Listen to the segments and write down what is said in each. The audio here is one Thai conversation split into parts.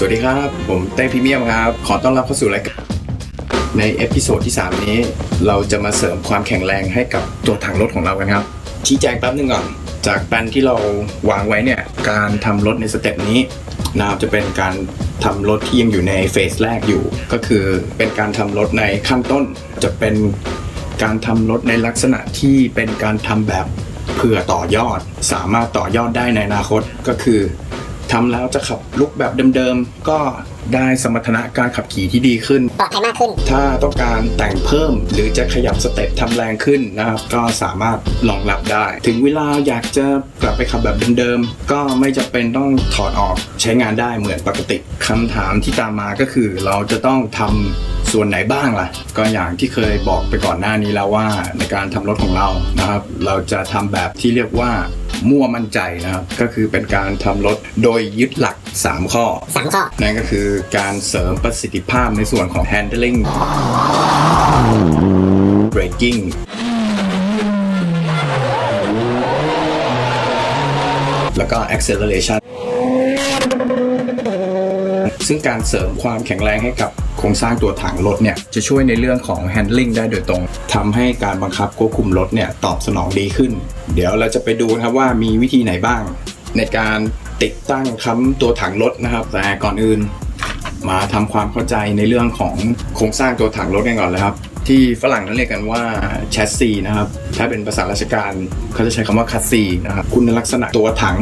สวัสดีครับ ผมเต้พรีเมียมครับ ขอต้อนรับเข้าสู่รายการในเอพิโซดที่ 3 นี้ เราจะมาเสริมความแข็งแรงให้กับตัวถังรถของเรากันครับ ชี้แจงแป๊บนึงก่อน จากแปลนที่เราวางไว้เนี่ย การทำรถในสเต็ปนี้นะครับจะเป็นการทำรถที่ยังอยู่ในเฟสแรกอยู่ ก็คือเป็นการทำรถในขั้นต้น จะเป็นการทำรถในลักษณะที่เป็นการทำแบบเพื่อต่อยอด สามารถต่อยอดได้ในอนาคตก็คือ ทำแล้วจะขับลุกแบบเดิมๆ ก็ได้สมรรถนะการขับขี่ที่ดีขึ้น ปลอดภัยมากขึ้น ถ้าต้องการแต่งเพิ่ม หรือจะขยับสเต็ปทำแรงขึ้นนะครับก็สามารถรองรับได้ ถึงเวลาอยากจะกลับไปขับแบบเดิมๆ ก็ไม่จำเป็นต้องถอดออกใช้งานได้เหมือนปกติคำถามที่ตามมาก็คือเราจะต้องทำส่วนไหนบ้างล่ะ ก็อย่างที่เคยบอกไปก่อนหน้านี้แล้วว่าในการทำรถของเรานะครับ เราจะทำแบบที่เรียกว่า มั่วมั่นใจนะครับ ก็คือเป็นการทำรถโดยยึดหลัก 3 ข้อ 3 ข้อ นั่นก็คือการเสริมประสิทธิภาพในส่วนของ handling braking แล้วก็ acceleration ซึ่งการเสริมความแข็งแรงให้กับโครงสร้างตัวถังรถเนี่ย จะช่วยในเรื่องของ handling ได้โดยตรง ทำให้การบังคับควบคุมรถเนี่ยตอบสนองดีขึ้น เดี๋ยวเราจะไปดูนะครับว่ามีวิธีไหนบ้าง ในการติดตั้งค้ำตัวถังรถนะครับ แต่ก่อนอื่น มาทำความเข้าใจในเรื่องของโครงสร้างตัวถังรถกันก่อนเลยครับ ที่ฝรั่งนั้นเรียกกันว่าแชสซีนะครับ ถ้าเป็นภาษาราชการเขาจะใช้คำว่าคัสซีนะครับคุณลักษณะตัวถัง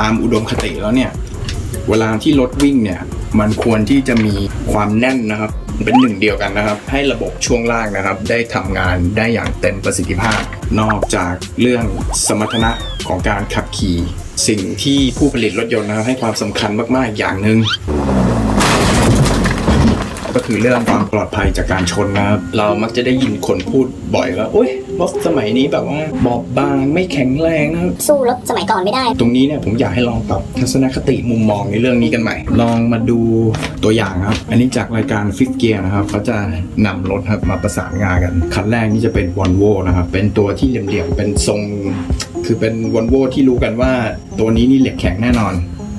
ตามอุดมคติแล้วเนี่ยเวลาที่รถวิ่งเนี่ยมันควรที่จะมีความแน่นนะครับ เป็นหนึ่งเดียวกันนะครับ ให้ระบบช่วงล่างนะครับ ได้ทำงานได้อย่างเต็มประสิทธิภาพ นอกจากเรื่องสมรรถนะของการขับขี่ สิ่งที่ผู้ผลิตรถยนต์นะครับให้ความสำคัญมากๆอย่างหนึ่งก็คือเรื่องความปลอดภัยจากการชนนะครับ เรามักจะได้ยินคนพูดบ่อยว่าโอ๊ย รถสมัยนี้แบบว่าบอบบางไม่แข็งแรงนะครับสู้รถสมัยก่อนไม่ได้ ตรงนี้เนี่ยผมอยากให้ลองปรับทัศนคติมุมมองในเรื่องนี้กันใหม่ ลองมาดูตัวอย่างครับ อันนี้จากรายการ Fifth Gear นะครับเขาจะนำรถครับมาประสานงานกัน คันแรกนี่จะเป็น Volvo นะครับเป็นตัวที่เหลี่ยมๆเป็นทรง คือเป็น Volvo ที่รู้กันว่า ตัวนี้นี่เหล็กแข็งแน่นอน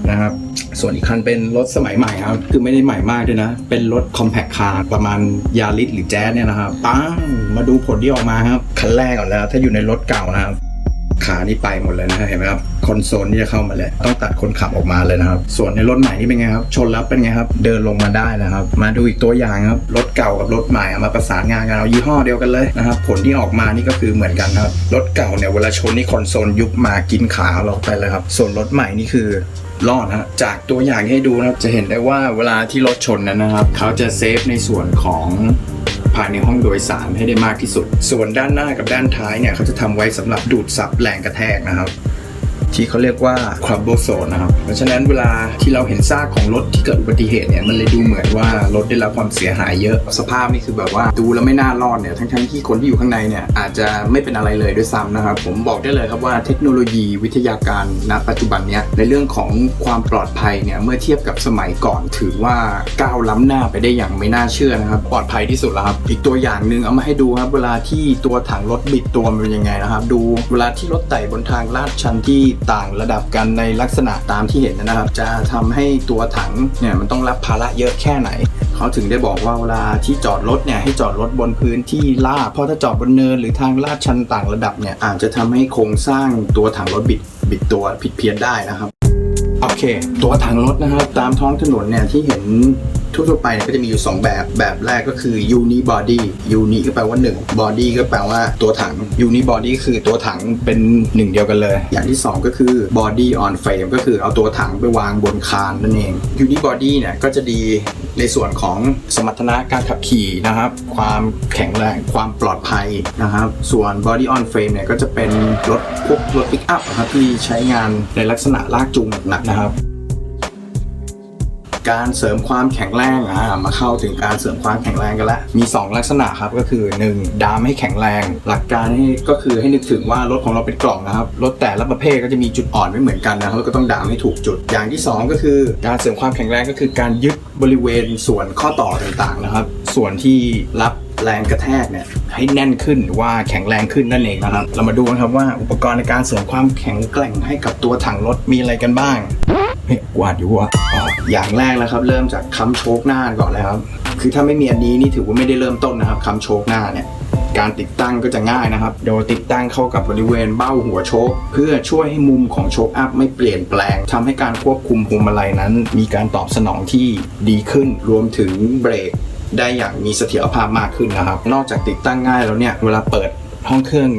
นะครับ ส่วนอีกคันเป็นรถสมัยใหม่ครับ คือไม่ได้ใหม่มากด้วยนะ เป็นรถ compact car ประมาณยาริสหรือแจ๊สเนี่ยนะครับปังมาดูผลที่ออกมาครับ คันแรกก่อนแล้ว ถ้าอยู่ในรถเก่านะครับ ขานี่ไปหมดเลยนะเห็นไหมครับคอนโซลที่จะเข้ามาเลย ต้องตัดคนขับออกมาเลยนะครับ ส่วนในรถใหม่นี่เป็นไงครับ ชนแล้วเป็นไงครับ เดินลงมาได้นะครับ มาดูอีกตัวอย่างครับ รถเก่ากับรถใหม่มาประสานงานกันเอายี่ห้อเดียวกันเลยนะครับ ผลที่ออกมานี่ก็คือเหมือนกันครับ รถเก่าเนี่ยเวลาชนนี่คอนโซลยุบมากินขาเราไปเลยครับ ส่วนรถใหม่นี่คือ รอดฮะจากตัวอย่างให้ดูนะครับจะเห็นได้ว่าเวลาที่รถชนนั้นนะครับเขาจะเซฟในส่วนของภายในห้องโดยสารให้ได้มากที่สุด ส่วนด้านหน้ากับด้านท้ายเนี่ยเขาจะทำไว้สำหรับดูดซับแรงกระแทกนะครับ ที่เขาเรียกว่า crumble zone นะครับ เพราะฉะนั้นเวลาที่เราเห็นซากของรถที่เกิดอุบัติเหตุเนี่ยมันเลยดูเหมือนว่ารถได้รับความเสียหายเยอะสภาพนี่คือแบบว่าดูแล้วไม่น่ารอดเนี่ยทั้งๆที่คนที่อยู่ข้างในเนี่ยอาจจะไม่เป็นอะไรเลยด้วยซ้ำนะครับผมบอกได้เลยครับว่าเทคโนโลยีวิทยาการณปัจจุบันเนี้ยในเรื่องของความปลอดภัยเนี่ยเมื่อเทียบกับสมัยก่อนถือว่าก้าวล้ำหน้าไปได้อย่างไม่น่าเชื่อนะครับปลอดภัยที่สุดแล้วครับอีกตัวอย่างหนึ่งเอามาให้ดูครับเวลาที่ตัวถังรถบิดตัวมันเป็นยังไงนะครับ ดูเวลาที่รถไต่บนทางลาดชันที่ต่างระดับกันในลักษณะตามที่เห็นนะครับ จะทำให้ตัวถังเนี่ยมันต้องรับภาระเยอะแค่ไหน เขาถึงได้บอกว่าเวลาที่จอดรถเนี่ยให้จอดรถบนพื้นที่ลาดเพราะถ้าจอดบนเนินหรือทางลาดชันต่างระดับเนี่ยอาจจะทำให้โครงสร้างตัวถังรถบิดบิดตัวผิดเพี้ยนได้นะครับโอเค ตัวถังรถนะครับ ตามท้องถนนเนี่ยที่เห็น ทั่วๆไปเนี่ยก็จะมีอยู่ 2 แบบ แบบแรกก็คือ uni body uni ก็แปลว่า 1 body ก็แปลว่าตัวถัง uni body คือตัวถังเป็นหนึ่งเดียวกันเลย อย่างที่ 2 ก็คือ body on frame ก็คือเอาตัวถังไปวางบนคานนั่นเอง uni body เนี่ยก็จะดีในส่วนของสมรรถนะการขับขี่นะครับ ความแข็งแรงความปลอดภัยนะครับ ส่วน body on frame เนี่ยก็จะเป็นรถพวกรถปิกอัพนะครับที่ใช้งานในลักษณะลากจูงหนักๆนะครับ การเสริมความแข็งแรงอ่ามาเข้าถึงการเสริมความแข็งแรงกันแล้วมี 2 ลักษณะครับก็คือ 1 ดามให้แข็งแรง หลักการให้ก็คือให้นึกถึงว่ารถของเราเป็นกล่องนะครับรถแต่ละประเภทก็จะมีจุดอ่อนไม่เหมือนกันนะครับก็ต้องดามให้ถูกจุด อย่างที่ 2 ก็คือการเสริมความแข็งแรงก็คือการยึดบริเวณส่วนข้อต่อต่างๆนะครับ ส่วนที่รับ แรงกระแทกเนี่ยให้แน่นขึ้นหรือว่าแข็งแรงขึ้นนั่นเองนะครับ เรามาดูกันครับว่าอุปกรณ์ในการเสริมความแข็งแกร่งให้กับตัวถังรถมีอะไรกันบ้างเฮ้ยกวาดอยู่วะอ๋ออย่างแรกนะครับ เริ่มจากค้ำโชคหน้าก่อนเลยครับ คือถ้าไม่มีอันนี้นี่ถือว่าไม่ได้เริ่มต้นนะครับค้ำโชคหน้าเนี่ยการติดตั้งก็จะง่ายนะครับ โดยติดตั้งเข้ากับบริเวณเบ้าหัวโชค เพื่อช่วยให้มุมของโชคอัพไม่เปลี่ยนแปลงทำให้การควบคุมพวงมาลัยนั้น มีการตอบสนองที่ดีขึ้น รวมถึงเบรก ได้อย่างมีเสถียรภาพมากขึ้นนะครับ นอกจากติดตั้งง่ายแล้วเนี่ย เวลาเปิดห้องเครื่อง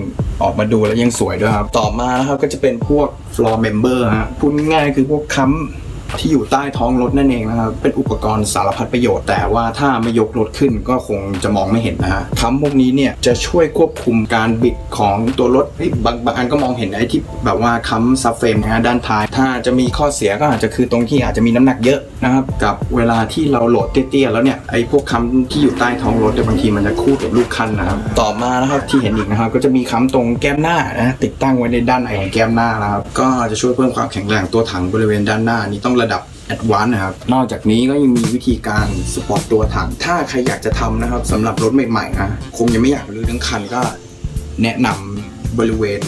ออกมาดูแล้วยังสวยด้วยครับ ต่อมานะครับก็จะเป็นพวก floor member ฮะพูดง่ายคือพวกค้ำ ที่อยู่ใต้ท้องรถนั่นเองนะครับ เป็นอุปกรณ์สารพัดประโยชน์ แต่ว่าถ้าไม่ยกรถขึ้นก็คงจะมองไม่เห็นนะฮะค้ำพวกนี้เนี่ยจะช่วยควบคุมการบิดของตัวรถบางบางอันก็มองเห็นไอ้ที่แบบว่าค้ำซับเฟรมนะฮะด้านท้าย ถ้าจะมีข้อเสียก็อาจจะคือตรงที่อาจจะมีน้ำหนักเยอะนะครับ กับเวลาที่เราโหลดเตี้ยๆแล้วเนี่ยไอ้พวกค้ำที่อยู่ใต้ท้องรถเนี่ยบางทีมันจะคู่กับลูกคันนะครับต่อมานะครับที่เห็นอีกนะครับก็จะมีค้ำตรงแก้มหน้านะติดตั้งไว้ในด้านในของแก้มหน้านะครับก็จะช่วยเพิ่มความแข็งแรงตัวถังบริเวณด้านหน้านี้ต้องระดับแอดวานนะครับ นอกจากนี้ก็ยังมีวิธีการสปอร์ตตัวถัง ถ้าใครอยากจะทำนะครับสำหรับรถใหม่ๆนะคงยังไม่อยากรื้อทั้งคันก็แนะนำบริเวณ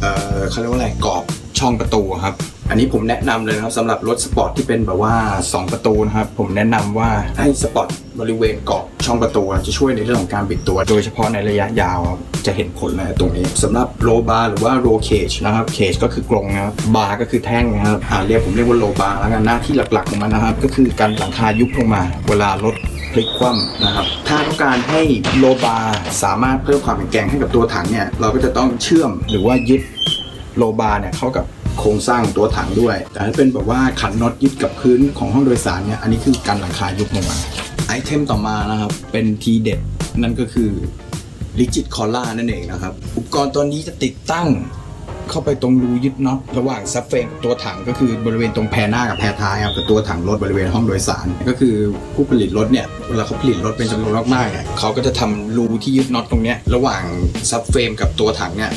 เอ่อเขาเรียกว่าอะไรกรอบช่องประตูครับ อันนี้ผมแนะนำเลยนะครับสำหรับรถสปอร์ตที่เป็นแบบว่า 2 ประตูนะครับ ผมแนะนำว่าให้สปอร์ตบริเวณกรอบช่องประตูจะช่วยในเรื่องของการบิดตัว โดยเฉพาะในระยะยาวครับ จะเห็นผลเลยตรงนี้สำหรับโลบาร์หรือว่าโรเคจนะครับเคจก็คือกรงนะครับบาร์ก็คือแท่งนะครับอ่าเรียกผมเรียกว่าโลบาร์แล้วกันหน้าที่หลักๆของมันนะครับ ก็คือการหลังคายุบลงมา เวลารถพลิกคว่ำนะครับ ถ้าต้องการให้โลบาร์สามารถเพิ่มความแข็งแกร่งให้กับตัวถังเนี่ยเราก็จะต้องเชื่อมหรือว่ายึดโลบาร์เนี่ยเข้ากับโครงสร้างของตัวถังด้วย แต่ถ้าเป็นแบบว่าขันน็อตยึดกับพื้นของห้องโดยสารเนี่ยอันนี้คือการหลังคายุบลงมาไอเทมต่อมานะครับเป็นทีเด็ดนั่นก็คือ Rigid Collar นั่นเองนะครับ อุปกรณ์ตัวนี้จะติดตั้งเข้าไปตรงรูยึดน็อตระหว่างซับเฟรมกับตัวถังก็คือบริเวณตรงแพรหน้ากับแพรท้ายครับกับตัวถังรถบริเวณห้องโดยสาร ก็คือผู้ผลิตรถเนี่ยเวลาเขาผลิตรถเป็นจำนวนมากๆเนี่ยเขาก็จะทำรูที่ยึดน็อตตรงเนี้ยระหว่างซับเฟรมกับตัวถังเนี่ย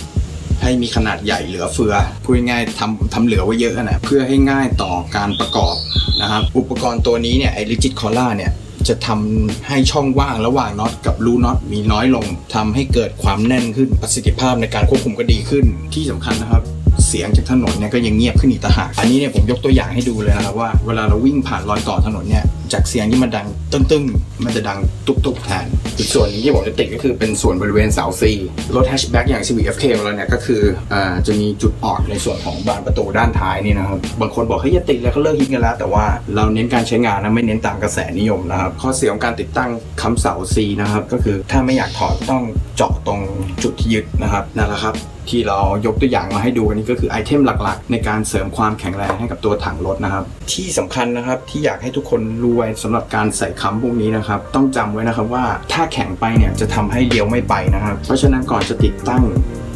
ให้มีขนาดใหญ่เหลือเฟือพูดง่ายๆทำทำเหลือไว้เยอะนะเพื่อให้ง่ายต่อการประกอบนะครับอุปกรณ์ตัวนี้เนี่ยไอ้ rigid collar เนี่ย จะทำให้ช่องว่างระหว่างน็อตกับรูน็อตมีน้อยลงทำให้เกิดความแน่นขึ้นประสิทธิภาพในการควบคุมก็ดีขึ้นที่สำคัญนะครับเสียงจากถนนเนี่ยก็ยังเงียบขึ้นอีกต่างหาก อันนี้เนี่ยผมยกตัวอย่างให้ดูเลยนะครับว่าเวลาเราวิ่งผ่านรอยต่อถนนเนี่ยจากเสียงที่มันดังตึ้งๆ มันจะดังตุบๆแทน อีกส่วนหนึงที่ผมจะติดก็คือเป็นส่วนบริเวณเสาซีรถแฮชแบ็กอย่าง Civic FK ของเราเนี่ยก็คืออ่าจะมีจุดอ่อนในส่วนของบานประตูด้านท้ายนี่นะครับ บางคนบอกเฮ้ยอย่าติดแล้วเขาเลิกฮิตกันแล้ว แต่ว่าเราเน้นการใช้งานนะไม่เน้นตามกระแสนิยมนะครับ ข้อเสียของการติดตั้งคำเสา C นะครับก็คือถ้าไม่อยากถอดต้องเจาะตรงจุดที่ยึดนะครับนั่นแหละครับที่เรายกตัวอย่างมาให้ดูกันนี้ก็คือไอเทมหลักๆ ในการเสริมความแข็งแรงให้กับตัวถังรถนะครับ ที่สำคัญนะครับที่อยากให้ทุกคนรู้ไว้สำหรับการใส่ค้ำพวกนี้นะครับ ต้องจำไว้นะครับว่าถ้าแข็งไปเนี่ยจะทำให้เลี้ยวไม่ไปนะครับ เพราะฉะนั้นก่อนจะติดตั้ง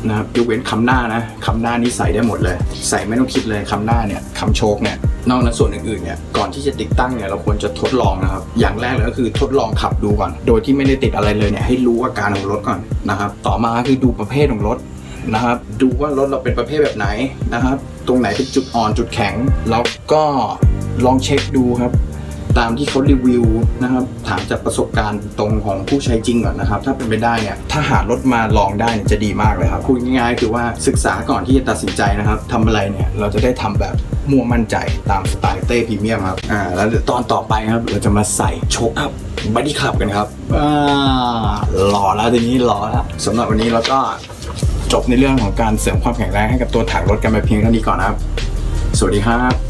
นะครับยกเว้นคำหน้านะคำหน้านี้ใส่ได้หมดเลย ใส่ไม่ต้องคิดเลยคำหน้าเนี่ยคำโชคเนี่ยนอกนั้นส่วนอื่นๆเนี่ยก่อนที่จะติดตั้งเนี่ยเราควรจะทดลองนะครับ อย่างแรกเลยก็คือทดลองขับดูก่อน โดยที่ไม่ได้ติดอะไรเลยเนี่ยให้รู้อาการของรถก่อนนะครับต่อมาคือดูประเภทของรถนะครับ ดูว่ารถเราเป็นประเภทแบบไหนนะครับ ตรงไหนเป็นจุดอ่อนจุดแข็ง แล้วก็ลองเช็คดูครับ ตามที่เขารีวิวนะครับ ถามจากประสบการณ์ตรงของผู้ใช้จริงก่อนนะครับ ถ้าเป็นไปได้เนี่ยถ้าหารถมาลองได้เนี่ยจะดีมากเลยครับพูดง่ายๆคือว่าศึกษาก่อนที่จะตัดสินใจนะครับทำอะไรเนี่ยเราจะได้ทำแบบมั่วมั่นใจตามสไตล์เต้พรีเมียมครับอ่าแล้วเดี๋ยวตอนต่อไปครับเราจะมาใส่โชคอัพบัดดี้คลับกันครับอ่าหล่อแล้วทีนี้หล่อแล้วสำหรับวันนี้เราก็จบในเรื่องของการเสริมความแข็งแรงให้กับตัวถังรถกันไปเพียงเท่านี้ก่อนนะครับ สวัสดีครับ